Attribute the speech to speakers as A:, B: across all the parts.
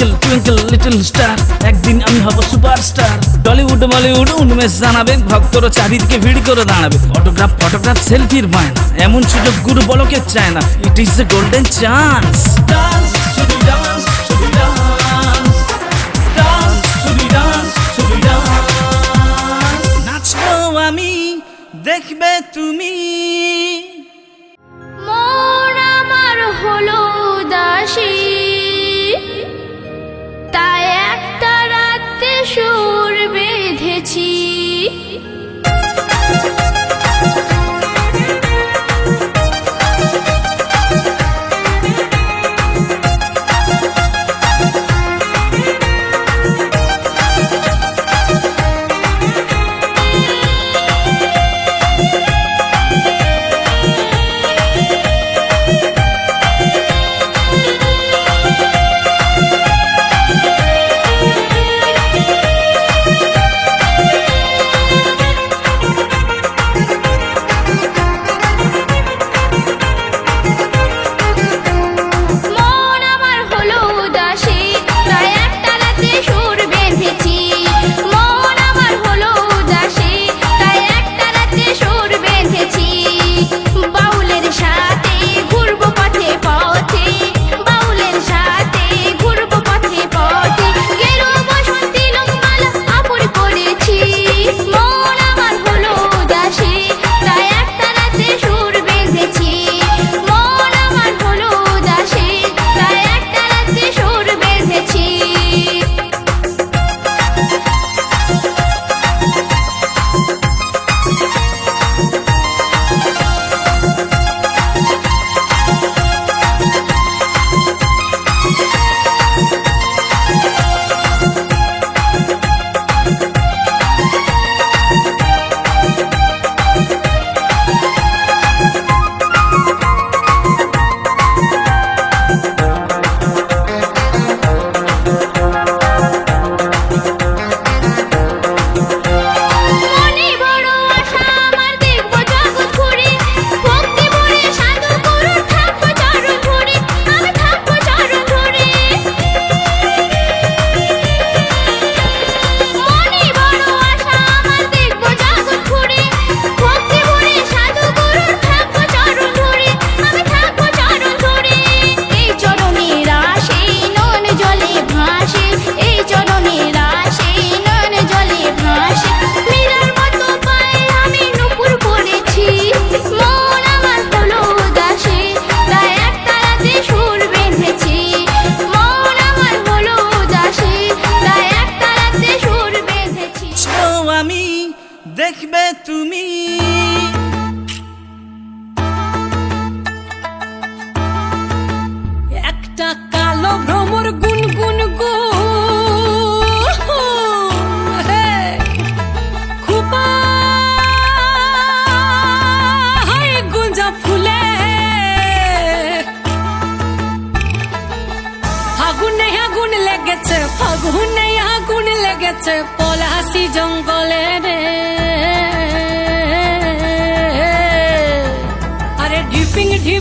A: Twinkle twinkle little star একদিন আমি হব সুপার স্টার টলিউড মলিউড উন্মেষ জানাবে, ভক্তরা চারিদিকে ভিড় করে দাঁড়াবে। অটোগ্রাফ ফটোগ্রাফ সেলফির বায়না। এমন সুযোগ গুরু বলকে চায় না। It is a golden chance dance শুধু ডান্স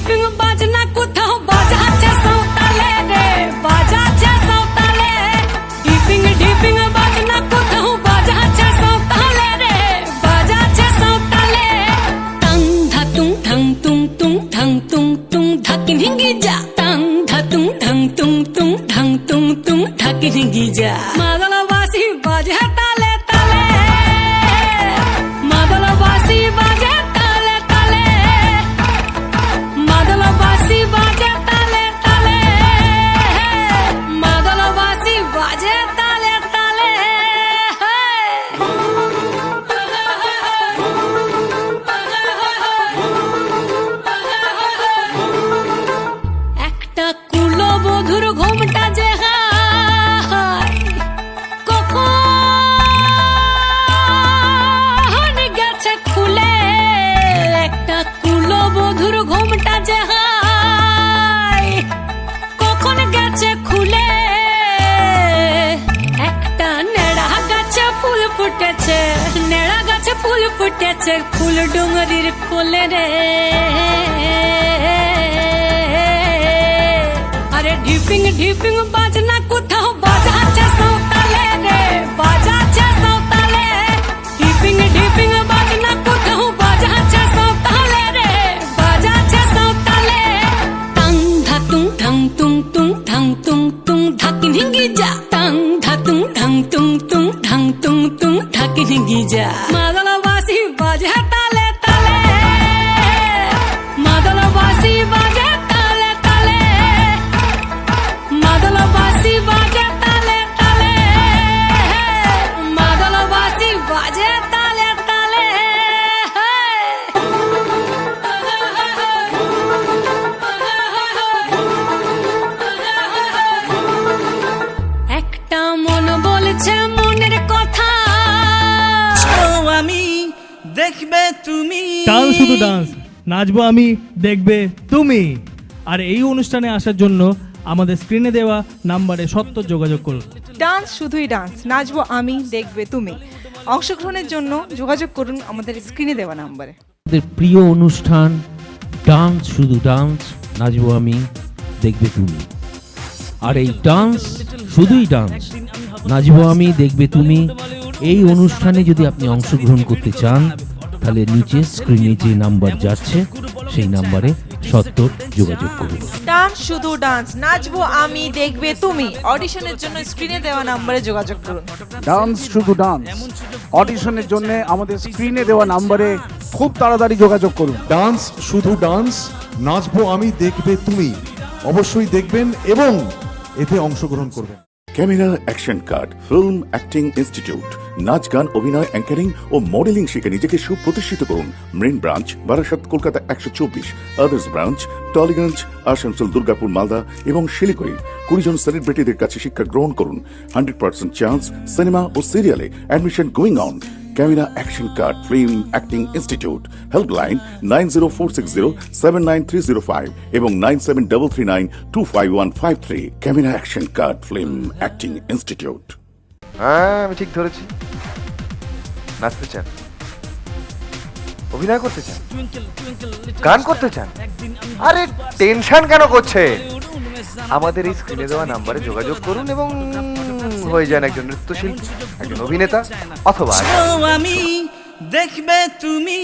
B: 别把我忘。একটা
C: কুলবধুর ঘুমটা যে কখন গেছে খুলে? একটা ঘুমটা যে কখন খুলে? একটা নেড়া গাছে ফুল ফুটেছে, নেড়া গাছে ফুল ফুটেছে, ফুল ডুঙরির কোলে রে। रे, ढिपिंग ढिपिंग बाजना कुथा
D: बाजा छे सौताले रे बाजा छे सौताले। ढिपिंग ढिपिंग बाजना कुथा बाजा छे सौताले रे बाजा छे सौताले। तंग धतुं ठंग तुं तुं ठंग तुं तुं धकिन हिंगी जा। तंग धतुं ठंग तुं तुं ठंग
E: तुं तुं धकिन हिंगी
B: जा। मादला वासी बाजा শুধু ডান্স নাচবো আমি দেখবে তুমি। আর এই অনুষ্ঠানে আসার জন্য আমাদের স্ক্রিনে দেওয়া নাম্বারে সত্তর যোগাযোগ করুন।
F: ডান্স শুধুই ডান্স নাচবো আমি দেখবে তুমি। অংশগ্রহণের জন্য যোগাযোগ করুন আমাদের স্ক্রিনে দেওয়া নাম্বারে
G: আমাদের প্রিয় অনুষ্ঠান ডান্স শুধু ডান্স নাচবো আমি দেখবে তুমি। আর এই ডান্স শুধুই ডান্স নাচবো আমি দেখবে তুমি। এই অনুষ্ঠানে যদি আপনি অংশগ্রহণ করতে চান তাহলে নিচে স্ক্রিনে যে নাম্বার যাচ্ছে সেই নাম্বারে সত্তর যোগাযোগ করুন।
F: ডান্স শুধু ডান্স নাচবো আমি দেখবে তুমি। অডিশনের জন্য স্ক্রিনে দেওয়া নাম্বারে যোগাযোগ করুন।
H: ডান্স শুধু ডান্স অডিশনের জন্য আমাদের স্ক্রিনে দেওয়া নাম্বারে খুব তাড়াতাড়ি যোগাযোগ করুন।
I: ডান্স শুধু ডান্স নাচবো আমি দেখবে তুমি। অবশ্যই দেখবেন এবং এতে অংশগ্রহণ করবেন।
J: Camera action card film acting institute নাচ, গান, অভিনয় অ্যাঙ্কারিং ও মডেলিং শিখে নিজেকে সুপ্রতিষ্ঠিত করুন। মেন ব্রাঞ্চ বারাসাত কলকাতা একশো চব্বিশ। আদার্স ব্রাঞ্চ টলিগঞ্জ আসানসোল দুর্গাপুর মালদা এবং শিলিগুড়ি। কুড়ি জন সেলিব্রিটিদের কাছে শিক্ষা গ্রহণ করুন। হান্ড্রেড পার্সেন্ট চান্স সিনেমা ও সিরিয়ালে admission going on camera action card film acting institute helpline nine zero four six zero seven nine three zero five এবং nine seven double three nine two five one five three action card acting institute
K: হ্যাঁ আমি ঠিক ধরেছি। নাচতে চান। অভিনয় করতে চান? গান করতে চান? আরে টেনশন কেন করছে? আমাদের এই স্ক্রিনে দেওয়া নাম্বারে যোগাযোগ করুন এবং হয়ে যান একজন নৃত্যশিল্পী একজন অভিনেতা অথবা
E: দেখবে তুমি।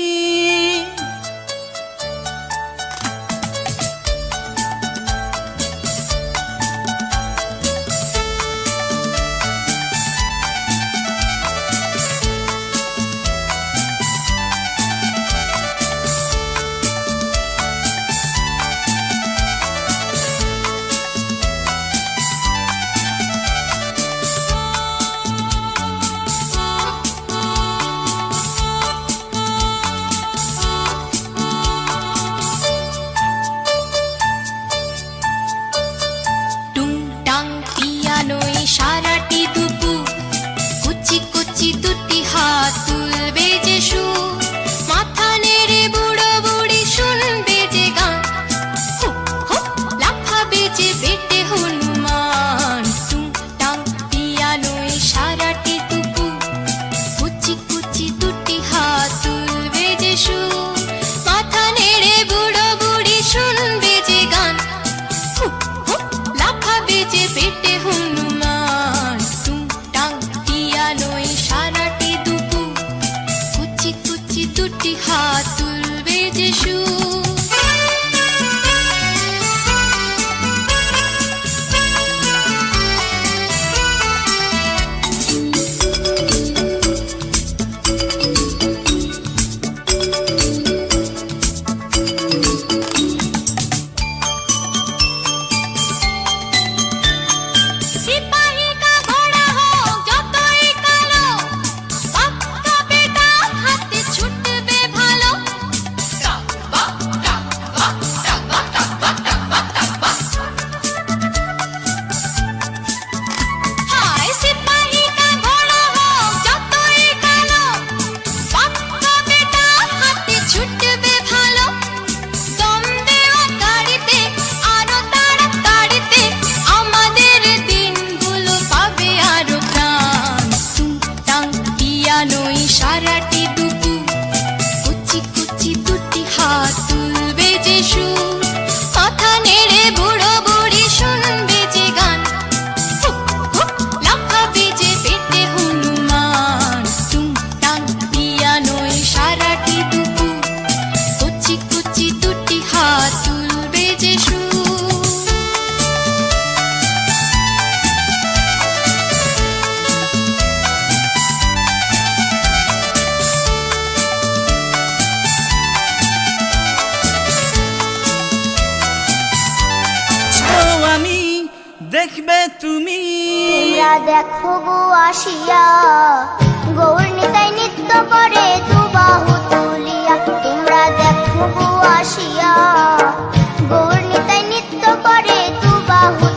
L: Allah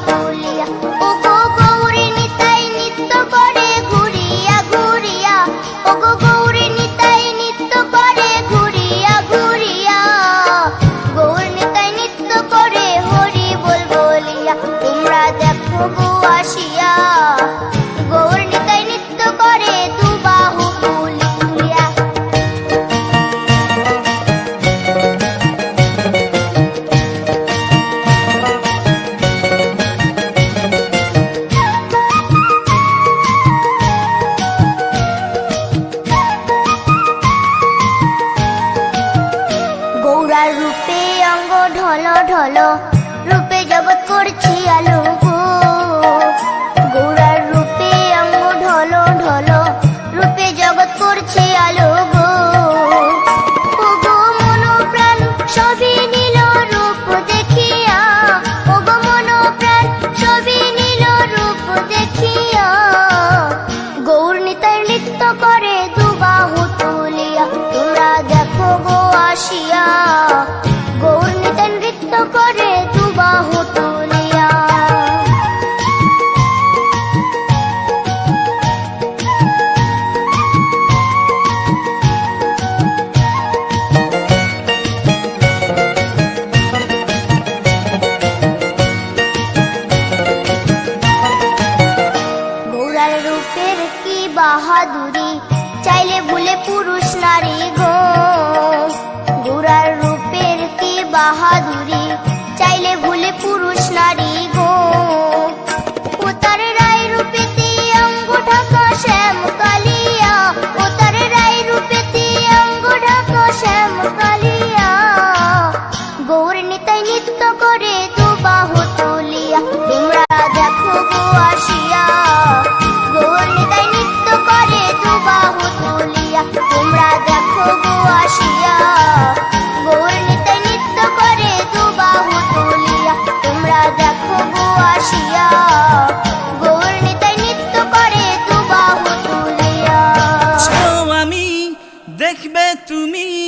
L: উদার রূপের কি বাহাদুরি চাইলে ভুলে পুরুষ নারী গো গোড়ার রূপের কি বাহাদুরি চাইলে ভুলে পুরুষ নারী গো
M: Bet to me.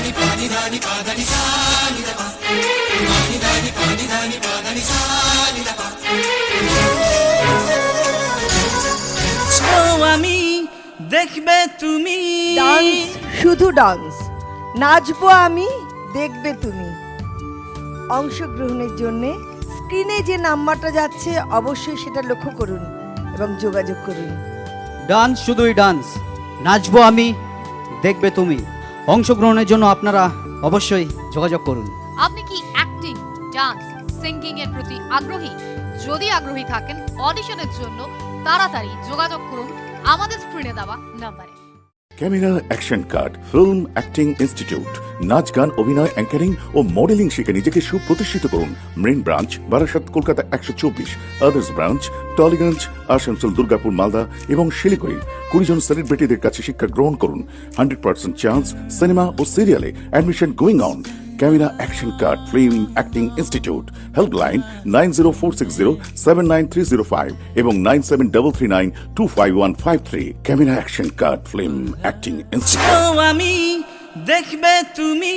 M: దాని আমি
L: দেখবে তুমি।
N: ডান্স শুধু ডান্স নাচবো আমি দেখবে তুমি। অংশগ্রহণের জন্য স্ক্রিনে যে নাম্বারটা যাচ্ছে অবশ্যই সেটা লক্ষ্য করুন এবং যোগাযোগ করুন।
O: ডান্স শুধুই ডান্স নাচবো আমি দেখবে তুমি। অংশগ্রহণের জন্য আপনারা অবশ্যই যোগাযোগ করুন।
A: আপনি কি অ্যাক্টিং ডান্স সিঙ্গিং এর প্রতি আগ্রহী? যদি আগ্রহী থাকেন অডিশনের জন্য তাড়াতাড়ি যোগাযোগ করুন। আমাদের স্ক্রিনে দেওয়া নাম্বারে
J: camera action card film acting institute নাচ, গান, অভিনয় অ্যাঙ্কারিং ও মডেলিং শিখে নিজেকে সুপ্রতিষ্ঠিত করুন। মেন ব্রাঞ্চ বারাসাত কলকাতা একশো চব্বিশ। আদার্স ব্রাঞ্চ টলিগঞ্জ আসানসোল দুর্গাপুর মালদা এবং শিলিগুড়ি। কুড়ি জন সেলিব্রিটিদের কাছে শিক্ষা গ্রহণ করুন। হান্ড্রেড পার্সেন্ট চান্স সিনেমা ও সিরিয়ালে admission going on camera action card film acting institute helpline nine zero four six zero seven nine three zero five এবং nine seven double three nine two five one five three camera action card film acting institute
L: আমি দেখবে তুমি।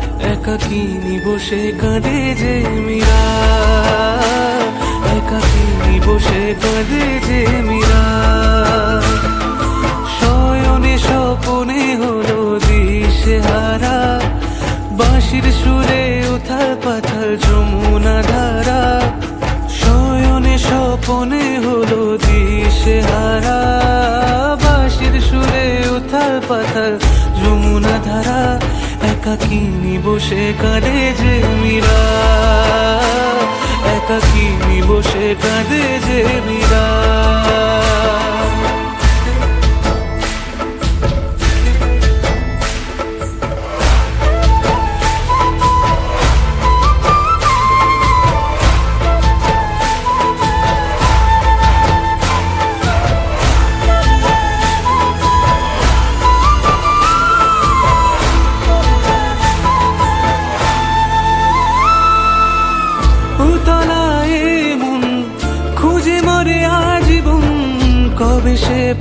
L: একাকিনী বসে কাঁদে যে মীরা? একাকিনী বসে কাঁদে যে মীরা? শয়নে স্বপনে হলো দিশে হারা বাঁশির সুরে উথাল পাথাল যমুনা ধারা। শয়নে স্বপনে হলো দিশে হারা বাঁশির সুরে উথাল পাথাল যমুনা ধারা। একাকিনী বসে কাঁদে যে মীরা? একাকিনী বসে কাঁদে যে মীরা?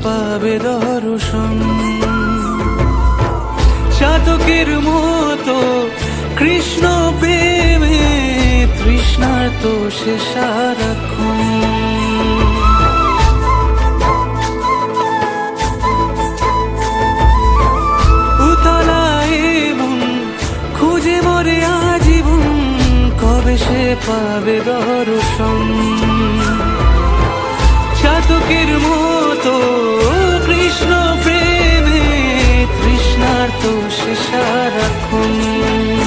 P: পাবে দর্শন। চাতকের মতো কৃষ্ণ প্রেমে তৃষ্ণার তো সে সারাক্ষণ। খুঁজে মরে আজীবন, কবে সে পাবে দর্শন? তখনই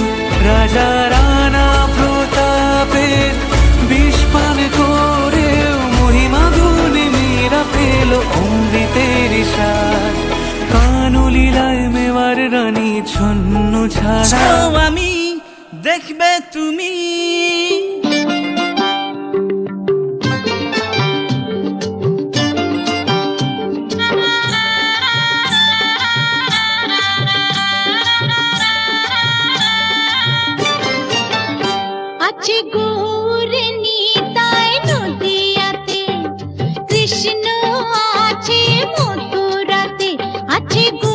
P: রাজা রানা প্রতাপের বিষপান করেও মহিমা গুণে মীরা পেল অমৃতের সাজ কানুলীলায় মেওয়ার রানী ছন্ন ছাড়া। আমি দেখবে তুমি। मुझे